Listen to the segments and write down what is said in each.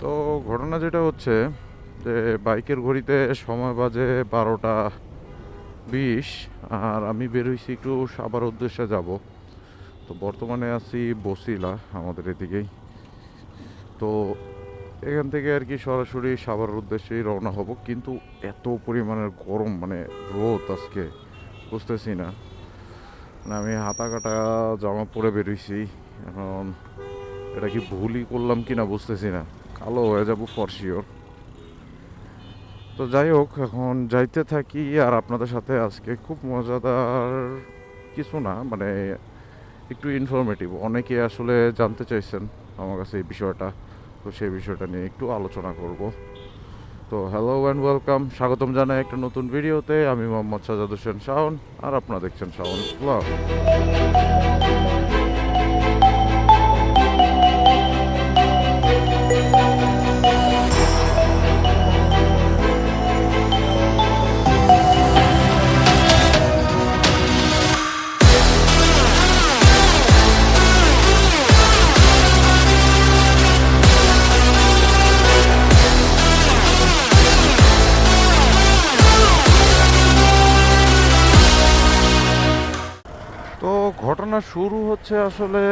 তো ঘটনা যেটা হচ্ছে যে বাইকের ঘড়িতে সময় বাজে বারোটা বিশ, আর আমি বেরোইছি একটু সাবার উদ্দেশ্যে যাব। তো বর্তমানে আছি বসিলা, আমাদের এদিকেই। তো এখান থেকে আর কি সরাসরি সাবার উদ্দেশ্যেই রওনা হব, কিন্তু এত পরিমাণের গরম মানে রোদ আজকে, বুঝতেছি না। মানে আমি হাতা কাটা জামা পরে বেরোইছি এখন এটা কি ভুলই করলাম কি না বুঝতেছি না। কালো হয়ে যাব ফর শিওর তো যাই হোক, এখন যাইতে থাকি আর আপনাদের সাথে আজকে খুব মজাদার কিছু না মানে একটু ইনফরমেটিভ অনেকে আসলে জানতে চাইছেন আমার কাছে এই বিষয়টা, তো সেই বিষয়টা নিয়ে একটু আলোচনা করব। তো হ্যালো অ্যান্ড ওয়েলকাম স্বাগতম জানাই একটা নতুন ভিডিওতে। আমি মোহাম্মদ সাজাদ হোসেন শাওন, আর আপনারা দেখছেন শাওন ব্লগ শুরু হচ্ছে আসলে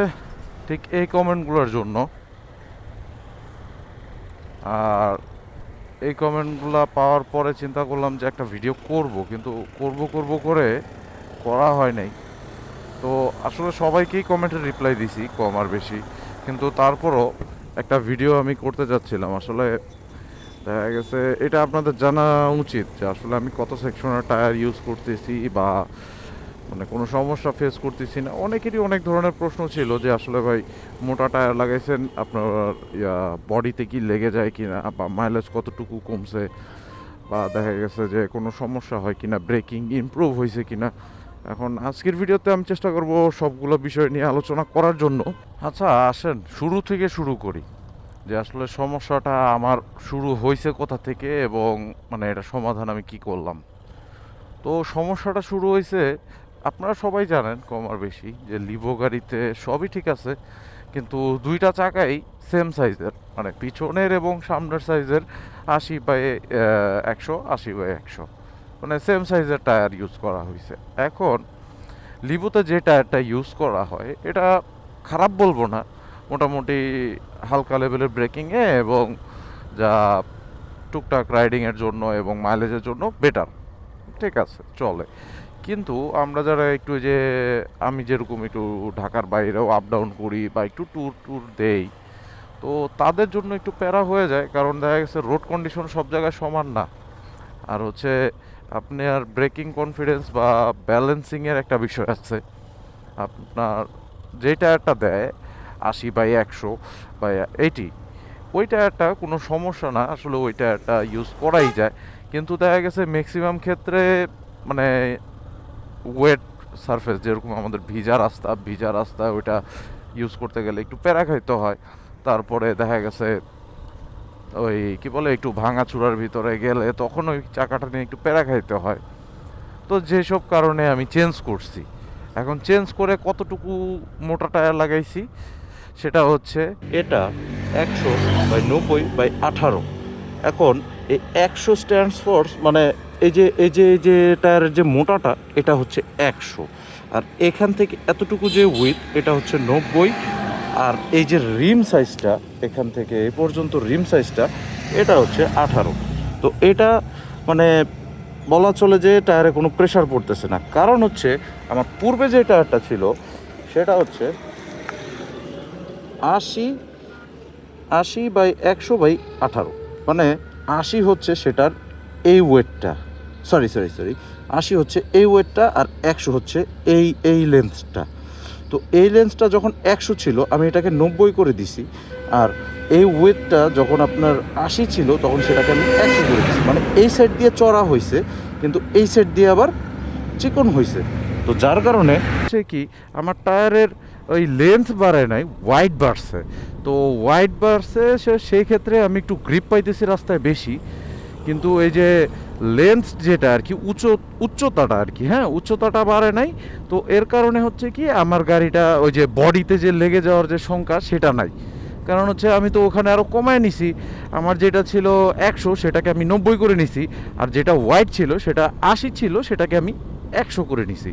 ঠিক এই কমেন্টগুলোর জন্য। আর এই কমেন্টগুলো পাওয়ার পরে চিন্তা করলাম যে একটা ভিডিও করব, কিন্তু করব করব করে করা হয় নাই। তো আসলে সবাইকেই কমেন্টের রিপ্লাই দিছি, কম আর বেশি। কিন্তু তারপরও একটা ভিডিও আমি করতে যাচ্ছিলাম। আসলে দেখা গেছে, এটা আপনাদের জানা উচিত যে আসলে আমি কত সেকশনের টায়ার ইউজ করতেছি বা মানে কোনো সমস্যা ফেস করতেছি না। অনেকেরই অনেক ধরনের প্রশ্ন ছিল যে আসলে ভাই মোটা টায়ার লাগাইছেন, আপনার বডিতে কি লেগে যায় কি না বা মাইলেজ কতটুকু কমছে বা দেখা গেছে যে কোনো সমস্যা হয় কিনা ব্রেকিং ইমপ্রুভ হয়েছে কিনা। এখন আজকের ভিডিওতে আমি চেষ্টা করব সবগুলো বিষয় নিয়ে আলোচনা করার জন্য। আচ্ছা আসেন, শুরু থেকে শুরু করি। যে আসলে সমস্যাটা আমার শুরু হয়েছে কোথা থেকে এবং মানে এটা সমাধান আমি কি করলাম? তো সমস্যাটা শুরু হয়েছে আপনারা সবাই জানেন কম আর বেশি যে লিভো গাড়িতে সবই ঠিক আছে, কিন্তু দুইটা চাকাই সেম সাইজের মানে পিছনের এবং সামনের সাইজের আশি বাই একশো, আশি বাই একশো মানে সেম সাইজের টায়ার ইউজ করা হয়েছে এখন লিভোতে যে টায়ারটা ইউজ করা হয়, এটা খারাপ বলব না, মোটামুটি হালকা লেভেলের ব্রেকিংয়ে এবং যা টুকটাক রাইডিংয়ের জন্য এবং মাইলেজের জন্য বেটার ঠিক আছে, চলে। কিন্তু আমরা যারা একটু যে, আমি যেরকম একটু ঢাকার বাইরেও আপ ডাউন করি বা একটু ট্যুর ট্যুর দেই, তো তাদের জন্য একটু প্যারা হয়ে যায়। কারণ দেখা গেছে রোড কন্ডিশন সব জায়গায় সমান না। আর হচ্ছে আপনি আর ব্রেকিং কনফিডেন্স বা ব্যালেন্সিংয়ের একটা বিষয় আছে। আপনার যে টায়ারটা দেয়, আশি বাই একশো বা এইটি ওই টায়ারটা কোনো সমস্যা না। আসলে ওই টায়ারটা ইউজ করাই যায়। কিন্তু দেখা গেছে ম্যাক্সিমাম ক্ষেত্রে মানে ওয়েট সারফেস যেরকম আমাদের ভিজা রাস্তা ভিজা রাস্তা ওইটা ইউজ করতে গেলে একটু প্যারা খাইতে হয়। তারপরে দেখা গেছে ওই কি বলে, একটু ভাঙা চূড়ার ভিতরে গেলে তখন ওই চাকাটা নিয়ে একটু প্যারা খাইতে হয়। তো যেসব কারণে আমি চেঞ্জ করছি। এখন চেঞ্জ করে কতটুকু মোটা টায়ার লাগাইছি, সেটা হচ্ছে এটা একশো বাই নব্বই বাই আঠারো। এখন এই একশো স্ট্যান্ডস ফোর্স মানে এই যে এই যে এই যে টায়ারের যে মোটাটা, এটা হচ্ছে একশো। আর এখান থেকে এতটুকু যে উইথ এটা হচ্ছে নব্বই। আর এই যে রিম সাইজটা এখান থেকে এ পর্যন্ত রিম সাইজটা এটা হচ্ছে আঠারো। তো এটা মানে বলা চলে যে টায়ারে কোনো প্রেশার পড়তেছে না। কারণ হচ্ছে, আমার পূর্বে যে টায়ারটা ছিল, সেটা হচ্ছে আশি আশি বাই একশো বাই আঠারো। মানে আশি হচ্ছে সেটার এই ওয়েটটা। Sorry sorry sorry. আশি হচ্ছে এই ওয়েটটা আর একশো হচ্ছে এই এই লেন্থটা তো এই লেন্সটা যখন একশো ছিল, আমি এটাকে নব্বই করে দিছি আর এই ওয়েটটা যখন আপনার আশি ছিল, তখন সেটাকে আমি একশো করে দিছি। মানে এই সাইড দিয়ে চড়া হয়েছে কিন্তু এই সাইড দিয়ে আবার চিকন হয়েছে তো যার কারণে হচ্ছে কি, আমার টায়ারের ওই লেন্থ বাড়ায় নাই ওয়াইড বাড়ছে। তো ওয়াইড বাড়ছে সে, সেই ক্ষেত্রে আমি একটু গ্রিপ পাইতেছি রাস্তায় বেশি। কিন্তু এই যে লেন্স যেটা আর কি উচ্চ উচ্চতাটা আর কি হ্যাঁ উচ্চতাটা বাড়ে নাই। তো এর কারণে হচ্ছে কি, আমার গাড়িটা ওই যে বডিতে যে লেগে যাওয়ার যে সংখ্যা সেটা নাই। কারণ হচ্ছে আমি তো ওখানে আরও কমায় নিছি। আমার যেটা ছিল একশো, সেটাকে আমি নব্বই করে নিছি। আর যেটা হোয়াইট ছিল, সেটা আশি ছিল, সেটাকে আমি একশো করে নিছি।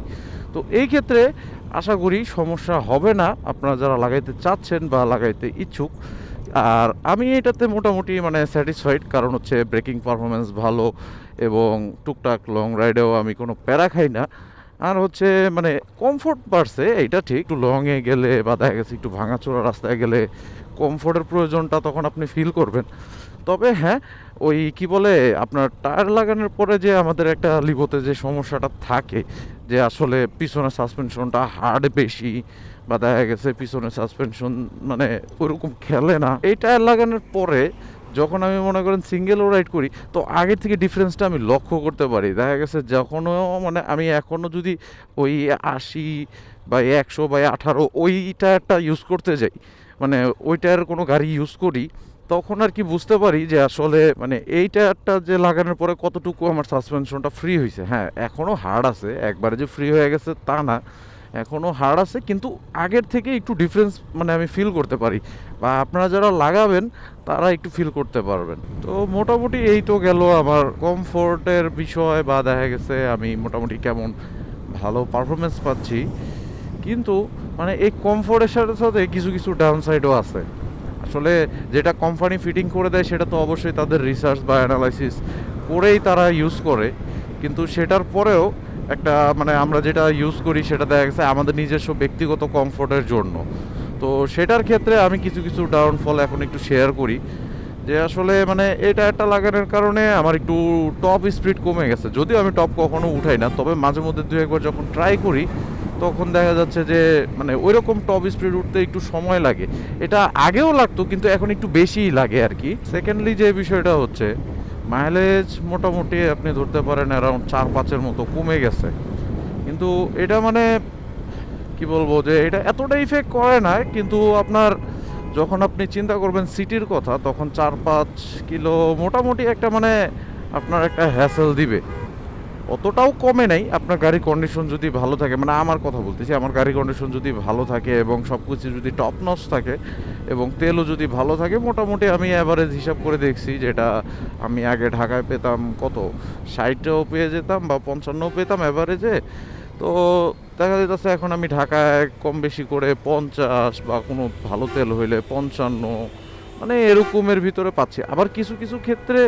তো এই ক্ষেত্রে আশা করি সমস্যা হবে না। আপনারা যারা লাগাইতে চাচ্ছেন বা লাগাইতে ইচ্ছুক, আর আমি এটাতে মোটামুটি মানে স্যাটিসফাইড কারণ হচ্ছে ব্রেকিং পারফরমেন্স ভালো এবং টুকটাক লং রাইডেও আমি কোনো প্যারা খাই না। আর হচ্ছে মানে কমফোর্ট বাড়ছে, এইটা ঠিক। একটু লংয়ে গেলে বা দেখা গেছে একটু ভাঙাচোরা রাস্তায় গেলে কমফোর্টের প্রয়োজনটা তখন আপনি ফিল করবেন। তবে হ্যাঁ ওই কি বলে, আপনার টায়ার লাগানোর পরে যে আমাদের একটা লিবোতে যে সমস্যাটা থাকে, যে আসলে পিছনের সাসপেনশনটা হার্ড বেশি বা দেখা গেছে পিছনের সাসপেনশন মানে ওরকম খেলে না। এই টায়ার লাগানোর পরে যখন আমি মনে করেন সিঙ্গেলও রাইড করি, তো আগের থেকে ডিফারেন্সটা আমি লক্ষ্য করতে পারি। দেখা গেছে যখনও মানে আমি এখনও যদি ওই আশি বা একশো বা আঠারো ওই টায়ারটা ইউজ করতে যাই মানে ওই টায়ার কোনো গাড়ি ইউজ করি তখন আর কি বুঝতে পারি যে আসলে মানে এইটা একটা যে লাগানোর পরে কতটুকু আমার সাসপেনশনটা ফ্রি হয়েছে হ্যাঁ এখনও হার্ড আছে, একবারে যে ফ্রি হয়ে গেছে তা না। এখনও হার্ড আছে, কিন্তু আগের থেকে একটু ডিফারেন্স মানে আমি ফিল করতে পারি। বা আপনারা যারা লাগাবেন, তারা একটু ফিল করতে পারবেন। তো মোটামুটি এই তো গেল আমার কমফোর্টের বিষয় বা দেখা গেছে আমি মোটামুটি কেমন ভালো পারফরমেন্স পাচ্ছি। কিন্তু মানে এই কমফোর্টের সাথে সাথে কিছু কিছু ডাউন সাইডও আছে। আসলে যেটা কোম্পানি ফিটিং করে দেয় সেটা তো অবশ্যই তাদের রিসার্চ বা অ্যানালাইসিস করেই তারা ইউজ করে। কিন্তু সেটার পরেও একটা মানে আমরা যেটা ইউজ করি সেটা দেখা গেছে আমাদের নিজস্ব ব্যক্তিগত কমফোর্টের জন্য। তো সেটার ক্ষেত্রে আমি কিছু কিছু ডাউনফল এখন একটু শেয়ার করি। যে আসলে মানে এটা একটা লাগানোর কারণে আমার একটু টপ স্পিড কমে গেছে। যদিও আমি টপ কখনো উঠাই না, তবে মাঝে মধ্যে দু একবার যখন ট্রাই করি তখন দেখা যাচ্ছে যে মানে ওই রকম টপ স্পিড উঠতে একটু সময় লাগে। এটা আগেও লাগতো, কিন্তু এখন একটু বেশিই লাগে আর কি সেকেন্ডলি যে বিষয়টা হচ্ছে মাইলেজ মোটামুটি আপনি ধরতে পারেন অ্যারাউন্ড চার, পাঁচের মতো কমে গেছে। কিন্তু এটা মানে কি বলব যে, এটা এতটা ইফেক্ট করে না, কিন্তু আপনার যখন আপনি চিন্তা করবেন সিটির কথা, তখন চার, পাঁচ কিলো মোটামুটি একটা মানে আপনার একটা হ্যাসেল দিবে। অতটাও কমে নাই। আপনার গাড়ির কন্ডিশন যদি ভালো থাকে মানে আমার কথা বলতেছি, আমার গাড়ির কন্ডিশন যদি ভালো থাকে এবং সব কিছু যদি টপ নস থাকে এবং তেলও যদি ভালো থাকে, মোটামুটি আমি অ্যাভারেজ হিসাব করে দেখছি যেটা আমি আগে ঢাকায় পেতাম কত? ষাটটাও পেয়ে যেতাম বা পঞ্চান্নও পেতাম অ্যাভারেজে তো দেখা যাচ্ছে এখন আমি ঢাকায় কম বেশি করে পঞ্চাশ বা কোনো ভালো তেল হইলে পঞ্চান্ন মানে এরকমের ভিতরে পাচ্ছি। আবার কিছু কিছু ক্ষেত্রে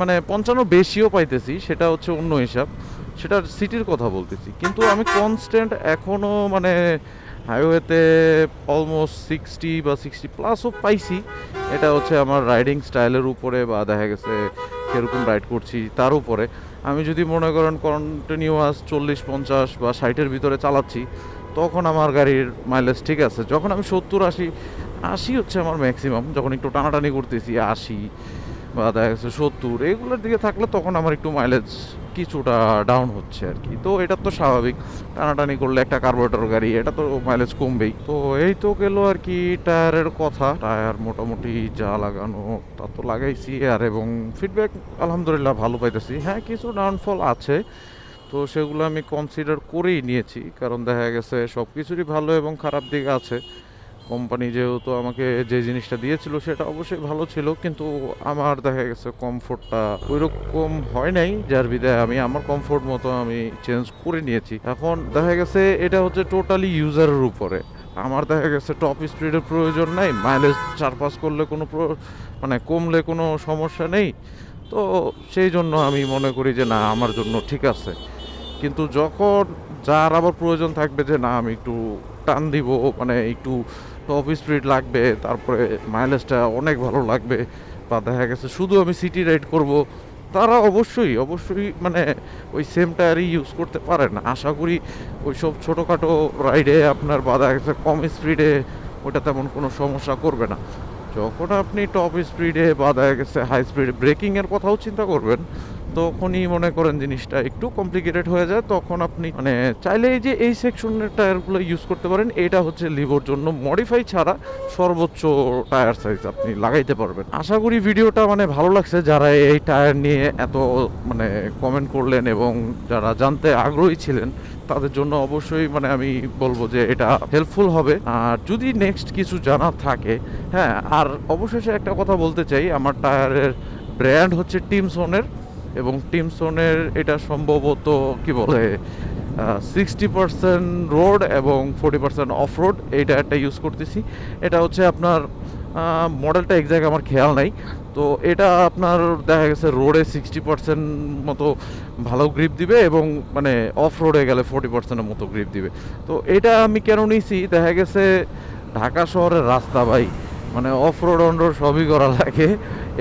মানে পঞ্চান্ন বেশিও পাইতেছি, সেটা হচ্ছে অন্য হিসাব। সেটা সিটির কথা বলতেছি। কিন্তু আমি কনস্ট্যান্ট এখনও মানে হাইওয়েতে অলমোস্ট সিক্সটি বা সিক্সটি প্লাসও পাইছি। এটা হচ্ছে আমার রাইডিং স্টাইলের উপরে বা দেখা গেছে কীরকম রাইড করছি তার উপরে। আমি যদি মনে করেন কন্টিনিউয়াস চল্লিশ, পঞ্চাশ বা ষাটের ভিতরে চালাচ্ছি, তখন আমার গাড়ির মাইলেজ ঠিক আছে। যখন আমি সত্তর, আশি আশি হচ্ছে আমার ম্যাক্সিমাম যখন একটু টানাটানি করতেছি, আশি বা দেখা গেছে সত্তর, এগুলোর দিকে থাকলে তখন আমার একটু মাইলেজ কিছুটা ডাউন হচ্ছে আর কি। তো এটা তো স্বাভাবিক, টানাটানি করলে একটা কার্বোরেটর গাড়ি, এটা তো মাইলেজ কমবেই। তো এই তো গেল আর কি টায়ারের কথা, টায়ার মোটামুটি যা লাগানো তা তো লাগাইছি আর এবং ফিডব্যাক আলহামদুলিল্লাহ ভালো পাইতেছি। হ্যাঁ কিছু ডাউনফল আছে, তো সেগুলো আমি কনসিডার করেই নিয়েছি, কারণ দেখা গেছে সব কিছুরই ভালো এবং খারাপ দিক আছে। কোম্পানি যেহেতু আমাকে যে জিনিসটা দিয়েছিল সেটা অবশ্যই ভালো ছিল, কিন্তু আমার দেখা গেছে কমফোর্টটা ওইরকম হয় নাই, যার বিদায় আমি আমার কমফোর্ট মতো আমি চেঞ্জ করে নিয়েছি। এখন দেখা গেছে এটা হচ্ছে টোটালি ইউজারের উপরে। আমার দেখা গেছে টপ স্পিডের প্রয়োজন নাই মাইলেজ চার পাঁচ করলে কোনো মানে কমলে কোনো সমস্যা নেই। তো সেই জন্য আমি মনে করি যে না, আমার জন্য ঠিক আছে। কিন্তু যখন যার আবার প্রয়োজন থাকবে যে না, আমি একটু টান দিব মানে একটু টপ স্পিড লাগবে, তারপরে মাইলেজটা অনেক ভালো লাগবে। বা দেখা গেছে শুধু আমি সিটি রাইড করব। তারা অবশ্যই অবশ্যই মানে ওই সেম টায়ারই ইউজ করতে পারেন আশা করি ওই সব ছোটোখাটো রাইডে আপনার বা দেখা গেছে কম স্পিডে ওটা তেমন কোনো সমস্যা করবে না। যখন আপনি টপ স্পিডে বা দেখা গেছে হাই স্পিডে ব্রেকিংয়ের কথাও চিন্তা করবেন তখনই মনে করেন জিনিসটা একটু কমপ্লিকেটেড হয়ে যায়, তখন আপনি মানে চাইলে এই যে এই সেকশনের টায়ারগুলো ইউজ করতে পারেন, এটা হচ্ছে লিভোর জন্য। মডিফাই ছাড়া সর্বোচ্চ টায়ার সাইজ আপনি লাগাইতে পারবেন। আশা করি ভিডিওটা মানে ভালো লাগছে। যারা এই টায়ার নিয়ে এত মানে কমেন্ট করলেন এবং যারা জানতে আগ্রহী ছিলেন, তাদের জন্য অবশ্যই মানে আমি বলব যে এটা হেল্পফুল হবে। আর যদি নেক্সট কিছু জানা থাকে হ্যাঁ আর অবশেষে একটা কথা বলতে চাই। আমার টায়ারের ব্র্যান্ড হচ্ছে টিমসনের এবং টিমসনের এটা সম্ভবত, কি বলে সিক্সটি পার্সেন্ট রোড এবং ফোর্টি পার্সেন্ট অফ রোড এই একটা ইউজ করতেছি। এটা হচ্ছে আপনার মডেলটা এক্স্যাক্ট আমার খেয়াল নাই। তো এটা আপনার দেখা গেছে রোডে সিক্সটি পার্সেন্ট মতো ভালো গ্রিপ দিবে এবং মানে অফ রোডে গেলে ফোর্টি পার্সেন্টের মতো গ্রিপ দিবে। তো এটা আমি কেন নিয়েছি দেখা গেছে ঢাকা শহরের রাস্তা ভাই। মানে অফ রোড অন রোড সবই করা লাগে।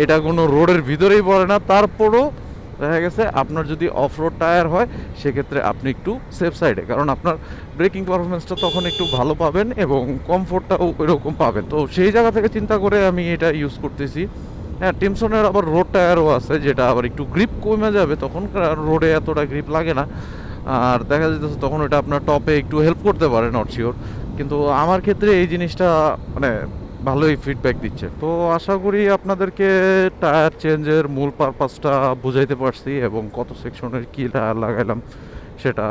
এটা কোনো রোডের ভিতরেই পড়ে না। তারপরও দেখা গেছে আপনার যদি অফ রোড টায়ার হয়, সেক্ষেত্রে আপনি একটু সেফ সাইডে কারণ আপনার ব্রেকিং পারফরমেন্সটা তখন একটু ভালো পাবেন এবং কমফোর্টটাও ওইরকম পাবেন। তো সেই জায়গা থেকে চিন্তা করে আমি এটা ইউজ করতেছি। হ্যাঁ টিমসনের আবার রোড টায়ারও আছে, যেটা আবার একটু গ্রিপ কমে যাবে তখন রোডে এতটা গ্রিপ লাগে না। আর দেখা যেতেছে তখন ওটা আপনার টপে একটু হেল্প করতে পারে নট শিওর কিন্তু আমার ক্ষেত্রে এই জিনিসটা মানে ভালোই ফিডব্যাক দিচ্ছে। তো আশা করি আপনাদেরকে টায়ার চেঞ্জের মূল পারপাসটা বুঝাইতে পারছি এবং কত সেকশনের কী টায়ার লাগাইলাম সেটা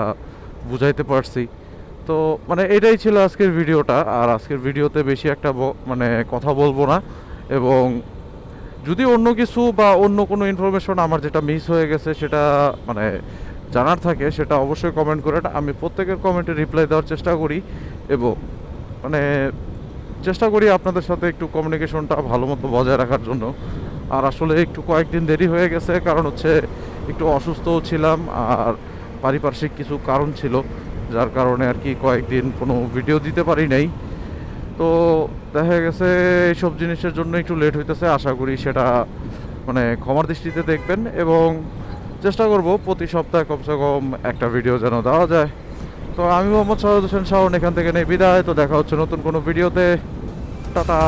বুঝাইতে পারছি। তো মানে এটাই ছিল আজকের ভিডিওটা। আর আজকের ভিডিওতে বেশি একটা মানে কথা বলব না। এবং যদি অন্য কিছু বা অন্য কোনো ইনফরমেশন আমার যেটা মিস হয়ে গেছে সেটা মানে জানার থাকে, সেটা অবশ্যই কমেন্ট করে আমি প্রত্যেকের কমেন্টে রিপ্লাই দেওয়ার চেষ্টা করি এবং মানে চেষ্টা করি আপনাদের সাথে একটু কমিউনিকেশনটা ভালো মতো বজায় রাখার জন্য। আর আসলে একটু কয়েকদিন দেরি হয়ে গেছে, কারণ হচ্ছে একটু অসুস্থও ছিলাম আর পারিপার্শ্বিক কিছু কারণ ছিল, যার কারণে আর কি কয়েকদিন কোনো ভিডিও দিতে পারি নাই। তো দেখা গেছে এইসব জিনিসের জন্য একটু লেট হইতেছে, আশা করি সেটা মানে ক্ষমার দৃষ্টিতে দেখবেন এবং চেষ্টা করব প্রতি সপ্তাহে কমসে কম একটা ভিডিও যেন দেওয়া যায়। তো আমি মোহাম্মদ শাহাদ হোসেন শাহন এখান থেকে নেই, বিদায়, তো দেখা হচ্ছে নতুন কোনো ভিডিওতে। টাটা।